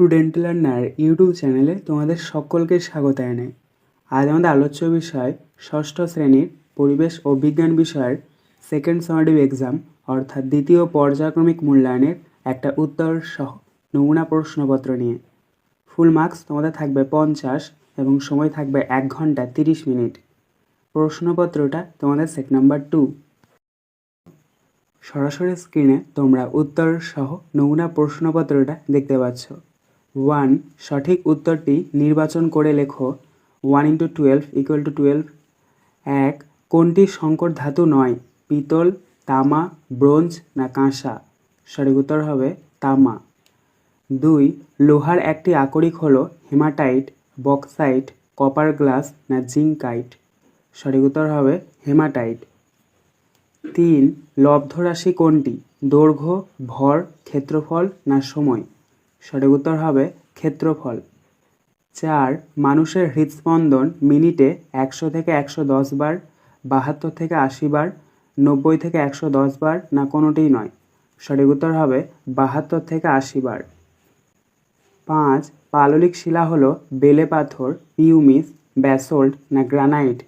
Two dental learner YouTube চ্যানেলে তোমাদের সকলকে স্বাগত জানাই। আজ আমাদের আলোচ্য বিষয় ষষ্ঠ শ্রেণির পরিবেশ ও বিজ্ঞান বিষয়ের সেকেন্ড সামারিভ এক্সাম অর্থাৎ দ্বিতীয় পর্যায়ক্রমিক মূল্যায়নের একটা উত্তর সহ নমুনা প্রশ্নপত্র নিয়ে। ফুল মার্কস তোমাদের থাকবে পঞ্চাশ এবং সময় থাকবে এক ঘণ্টা তিরিশ মিনিট। প্রশ্নপত্রটা তোমাদের সেক নাম্বার টু সরাসরি স্ক্রিনে তোমরা উত্তর সহ নমুনা প্রশ্নপত্রটা দেখতে পাচ্ছ। ওয়ান, সঠিক উত্তরটি নির্বাচন করে লেখো। One into twelve equal to twelve. এক, কোনটি সংকর ধাতু নয়, পিতল, তামা, ব্রোঞ্জ না কাঁসা? সঠিক উত্তর হবে তামা। দুই, লোহার একটি আকরিক হলো হেমাটাইট, বক্সাইট, কপার গ্লাস না জিঙ্কাইট? সঠিক উত্তর হবে হেমাটাইট। তিন, লব্ধ রাশি কোনটি, দৈর্ঘ্য, ভর, ক্ষেত্রফল না সময়? সঠিক উত্তর হবে ক্ষেত্রফল। চার, মানুষের হৃদস্পন্দন মিনিটে একশো থেকে একশো দশ বার, বাহাত্তর থেকে আশি বার, নব্বই থেকে একশো দশ বার না কোনোটিই নয়। সঠিক উত্তর হবে বাহাত্তর থেকে আশি বার। পাঁচ, পাললিক শিলা হলো বেলে পাথর পিউমিস ব্যাসল্ট না গ্রানাইট?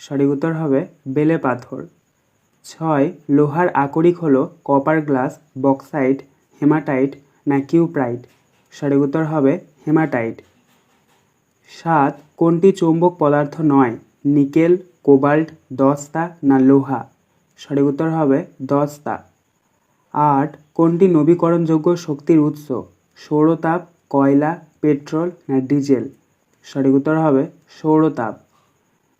সঠিক উত্তর হবে বেলে পাথর। ছয়, লোহার আকরিক হলো কপার গ্লাস, বক্সাইট, হেমাটাইট না কিউপ্রাইট? সঠিক উত্তর হবে হেমাটাইট। সাত, কোনটি চৌম্বক পদার্থ নয়? নিকেল, কোবাল্ট, দস্তা না লোহা? সঠিক উত্তর হবে দস্তা। আট, কোনটি নবীকরণযোগ্য শক্তির উৎস? সৌরতাপ, কয়লা, পেট্রোল না ডিজেল? সঠিক উত্তর হবে সৌরতাপ।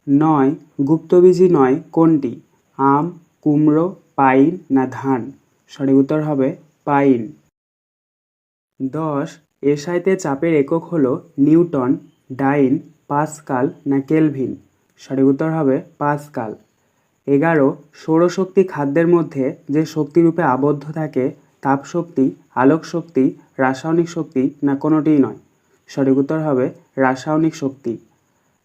নয়, গুপ্তবীজি নয়, কোনটি? আম, কুমড়ো, পাইন না ধান? সঠিক উত্তর হবে পাইন। দশ এসআইতে চাপের একক হলো নিউটন, ডাইন, পাসকাল না কেলভিন? সঠিক উত্তর হবে পাসকাল। এগারো, সৌরশক্তি খাদ্যের মধ্যে যে শক্তিরূপে আবদ্ধ থাকে, তাপশক্তি আলোক শক্তি রাসায়নিক শক্তি না কোনোটিই নয়? সঠিক উত্তর হবে রাসায়নিক শক্তি।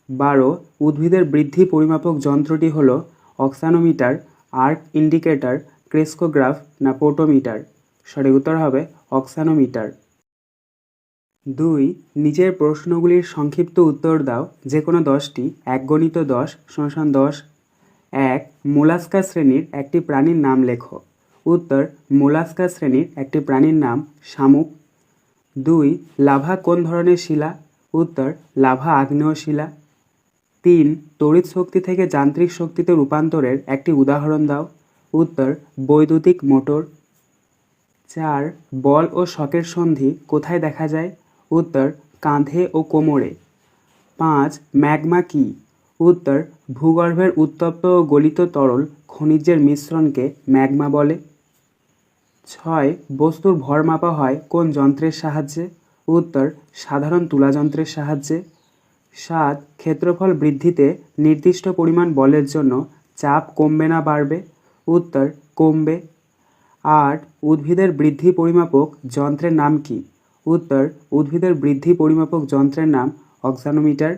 বারো, উদ্ভিদের বৃদ্ধি পরিমাপক যন্ত্রটি হলো অক্সানোমিটার, আর্ক ইন্ডিকেটর, ক্রেস্কোগ্রাফ না পোটোমিটার? সঠিক উত্তর হবে অক্সানোমিটার। দুই নিচের প্রশ্নগুলির সংক্ষিপ্ত উত্তর দাও যে কোনো দশটি এক গণিত দশ, শোষণ দশ। এক, মোলাস্কা শ্রেণির একটি প্রাণীর নাম লেখো। উত্তর, মোলাস্কা শ্রেণির একটি প্রাণীর নাম শামুক। দুই, লাভা কোন ধরনের শিলা? উত্তর, লাভা আগ্নেয় শিলা। তিন, তড়িৎ শক্তি থেকে যান্ত্রিক শক্তিতে রূপান্তরের একটি উদাহরণ দাও। উত্তর, বৈদ্যুতিক মোটর। চার, বল ও শকের সন্ধি কোথায় দেখা যায়? উত্তর, কাঁধে ও কোমরে। পাঁচ, ম্যাগমা কি? উত্তর, ভূগর্ভের উত্তপ্ত ও গলিত তরল খনিজের মিশ্রণকে ম্যাগমা বলে। ছয়, বস্তুর ভর মাপা হয় কোন যন্ত্রের সাহায্যে? উত্তর, সাধারণ তুলাযন্ত্রের সাহায্যে। সাত, ক্ষেত্রফল বৃদ্ধিতে নির্দিষ্ট পরিমাণ বলের জন্য চাপ কমবে না বাড়বে? উত্তর, কমবে। আট, উদ্ভিদের বৃদ্ধি পরিমাপক যন্ত্রের নাম কি? উত্তর, উদ্ভিদের বৃদ্ধি পরিমাপক যন্ত্রের নাম অক্সানোমিটার।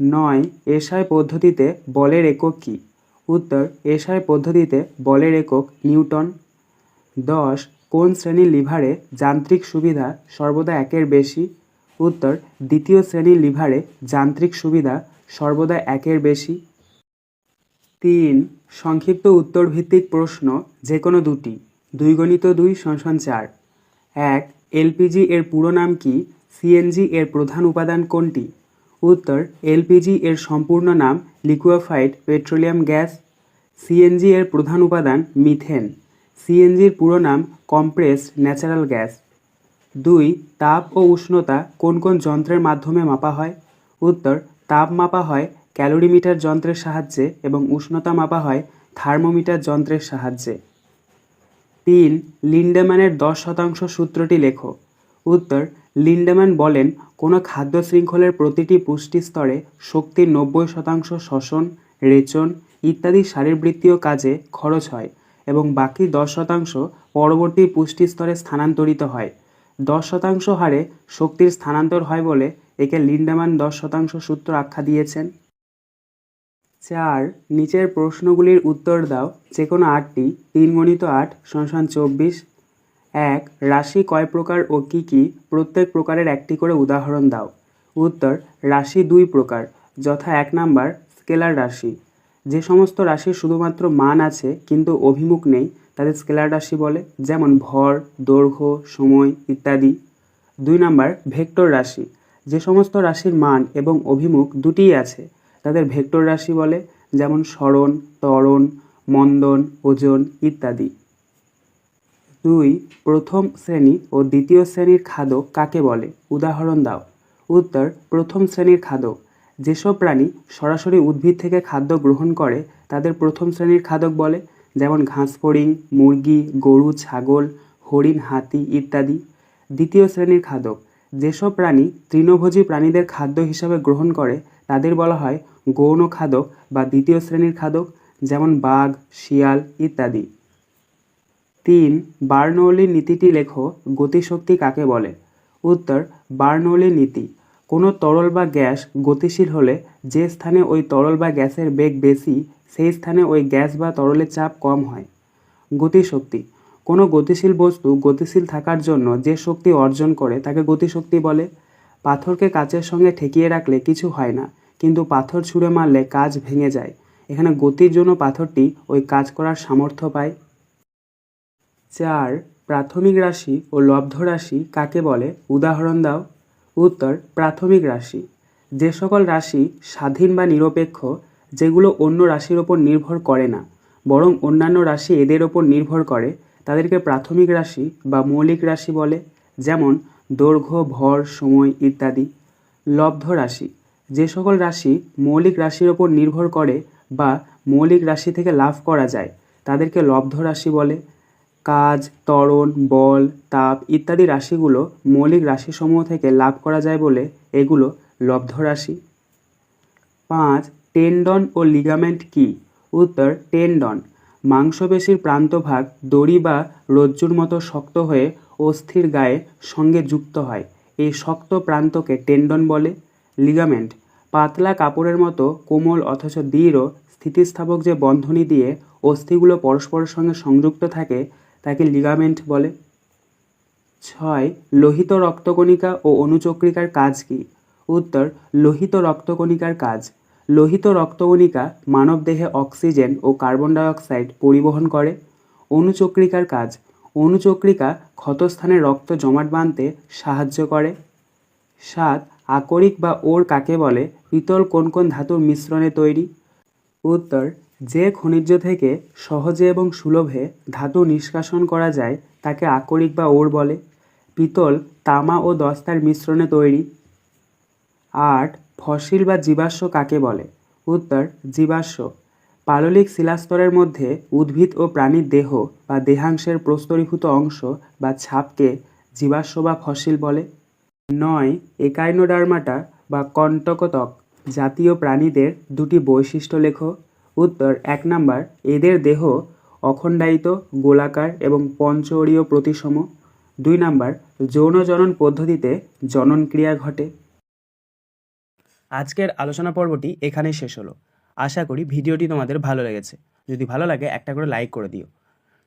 নয়, এসআই পদ্ধতিতে বলের একক কী? উত্তর, এসআই পদ্ধতিতে বলের একক নিউটন। দশ, কোন শ্রেণির লিভারে যান্ত্রিক সুবিধা সর্বদা একের বেশি? উত্তর, দ্বিতীয় শ্রেণির লিভারে যান্ত্রিক সুবিধা সর্বদা একের বেশি। তিন, সংক্ষিপ্ত উত্তর ভিত্তিক প্রশ্ন যে কোনো দুটি। দুই গণিত দুই সংসন চার। এক এলপিজি এর পুরো নাম কি? সিএনজি এর প্রধান উপাদান কোনটি? উত্তর, এলপিজি এর সম্পূর্ণ নাম লিকুইফাইড পেট্রোলিয়াম গ্যাস। সিএনজি এর প্রধান উপাদান মিথেন। সিএনজির পুরো নাম কম্প্রেসড ন্যাচারাল গ্যাস। দুই, তাপ ও উষ্ণতা কোন কোন যন্ত্রের মাধ্যমে মাপা হয়? উত্তর, তাপ মাপা হয় ক্যালোরিমিটার যন্ত্রের সাহায্যে এবং উষ্ণতা মাপা হয় থার্মোমিটার যন্ত্রের সাহায্যে। তিন লিন্ডেম্যানের দশ শতাংশ সূত্রটি লেখো। উত্তর, লিন্ডেম্যান বলেন, কোনো খাদ্য শৃঙ্খলের প্রতিটি পুষ্টি স্তরে শক্তির নব্বই শতাংশ শ্বসন, রেচন ইত্যাদি শারীরবৃত্তীয় কাজে খরচ হয় এবং বাকি দশ শতাংশ পরবর্তী পুষ্টি স্তরে স্থানান্তরিত হয়। দশ শতাংশ হারে শক্তির স্থানান্তর হয় বলে একে লিন্ডেম্যান দশ শতাংশ সূত্র আখ্যা দিয়েছেন। চার নিচের প্রশ্নগুলির উত্তর দাও। যে কোনো আটটি। তিন গণিত আট সংসান চব্বিশ। এক, রাশি কয় প্রকার ও কি কি? প্রত্যেক প্রকারের একটি করে উদাহরণ দাও। উত্তর, রাশি দুই প্রকার, যথা এক নাম্বার, স্কেলার রাশি। যে সমস্ত রাশির শুধুমাত্র মান আছে, কিন্তু অভিমুখ নেই, তাদের স্কেলার রাশি বলে, যেমন ভর, দৈর্ঘ্য, সময় ইত্যাদি। দুই নাম্বার, ভেক্টর রাশি। যে সমস্ত রাশির মান এবং অভিমুখ দুটিই আছে তাদের ভেক্টর রাশি বলে, যেমন সরণ ত্বরণ, মন্দন, ওজন ইত্যাদি। দুই, প্রথম শ্রেণি ও দ্বিতীয় শ্রেণির খাদক কাকে বলে? উদাহরণ দাও। উত্তর, প্রথম শ্রেণির খাদক। যেসব প্রাণী সরাসরি উদ্ভিদ থেকে খাদ্য গ্রহণ করে, তাদের প্রথম শ্রেণির খাদক বলে, যেমন ঘাসফড়িং মুরগি, গরু, ছাগল, হরিণ, হাতি ইত্যাদি। দ্বিতীয় শ্রেণির খাদক। যেসব প্রাণী তৃণভোজী প্রাণীদের খাদ্য হিসাবে গ্রহণ করে, তাদের বলা হয় গৌণ খাদক বা দ্বিতীয় শ্রেণির খাদক, যেমন বাঘ, শিয়াল ইত্যাদি। তিন বার্নৌলির নীতিটি লেখো গতিশক্তি কাকে বলে? উত্তর বার্নৌলির নীতি। কোনো তরল বা গ্যাস গতিশীল হলে যে স্থানে ওই তরল বা গ্যাসের বেগ বেশি, সেই স্থানে ওই গ্যাস বা তরলের চাপ কম হয়। গতিশক্তি। কোনো গতিশীল বস্তু গতিশীল থাকার জন্য যে শক্তি অর্জন করে তাকে গতিশক্তি বলে। পাথরকে কাচের সঙ্গে ঠেকিয়ে রাখলে কিছু হয় না। কিন্তু পাথর ছুঁড়ে মারলে কাজ ভেঙে যায়। এখানে গতির জন্য পাথরটি ওই কাজ করার সামর্থ্য পায়। চার, প্রাথমিক রাশি ও লব্ধ রাশি কাকে বলে? উদাহরণ দাও। উত্তর, প্রাথমিক রাশি। যে সকল রাশি স্বাধীন বা নিরপেক্ষ, যেগুলো অন্য রাশির ওপর নির্ভর করে না, বরং অন্যান্য রাশি এদের ওপর নির্ভর করে, তাদেরকে প্রাথমিক রাশি বা মৌলিক রাশি বলে, যেমন দৈর্ঘ্য, ভর, সময় ইত্যাদি। লব্ধ রাশি। যে সকল রাশি মৌলিক রাশির ওপর নির্ভর করে বা মৌলিক রাশি থেকে লাভ করা যায়, তাদেরকে লব্ধ রাশি বলে। কাজ, ত্বরণ, বল, তাপ ইত্যাদি রাশিগুলো মৌলিক রাশিসমূহ থেকে লাভ করা যায় বলে এগুলো লব্ধ রাশি। পাঁচ, টেন্ডন ও লিগামেন্ট কি? উত্তর, টেন্ডন। মাংসপেশির প্রান্তভাগ দড়ি বা রজ্জুর মতো শক্ত হয়ে অস্থির গায়ে সঙ্গে যুক্ত হয়। এই শক্ত প্রান্তকে টেন্ডন বলে। লিগামেন্ট পাতলা কাপড়ের মতো কোমল অথচ দৃঢ় স্থিতিস্থাপক যে বন্ধনী দিয়ে অস্থিগুলো পরস্পরের সঙ্গে সংযুক্ত থাকে, তাকে লিগামেন্ট বলে। ছয়, লোহিত রক্তকণিকা ও অনুচক্রিকার কাজ কি? উত্তর, লোহিত রক্তকণিকার কাজ। লোহিত রক্তকণিকা মানবদেহে অক্সিজেন ও কার্বন ডাইঅক্সাইড পরিবহন করে। অনুচক্রিকার কাজ। অনুচক্রিকা ক্ষতস্থানে রক্ত জমাট বাঁধতে সাহায্য করে। সাত আকরিক বা ওর কাকে বলে? পিতল কোন কোন ধাতুর মিশ্রণে তৈরি? উত্তর, যে খনিজ থেকে সহজে এবং সুলভে ধাতু নিষ্কাশন করা যায়, তাকে আকরিক বা ওর বলে। পিতল, তামা ও দস্তার মিশ্রণে তৈরি। আট, ফসিল বা জীবাশ্ম কাকে বলে? উত্তর, জীবাশ্ম। পাললিক শিলাস্তরের মধ্যে উদ্ভিদ ও প্রাণীর দেহ বা দেহাংশের প্রস্তরীভূত অংশ বা ছাপকে জীবাশ্ম বা ফসিল বলে। নয়, একাইনোডার্মাটা বা কণ্টকতক জাতীয় প্রাণীদের দুটি বৈশিষ্ট্য লেখো। উত্তর, এক নাম্বার, এদের দেহ অখণ্ডায়িত, গোলাকার এবং পঞ্চরীয় প্রতিসম। দুই নাম্বার, যৌন জনন পদ্ধতিতে জনন ক্রিয়া ঘটে। আজকের আলোচনা পর্বটি এখানেই শেষ হলো। আশা করি ভিডিওটি তোমাদের ভালো লেগেছে। যদি ভালো লাগে, একটা করে লাইক করে দিও।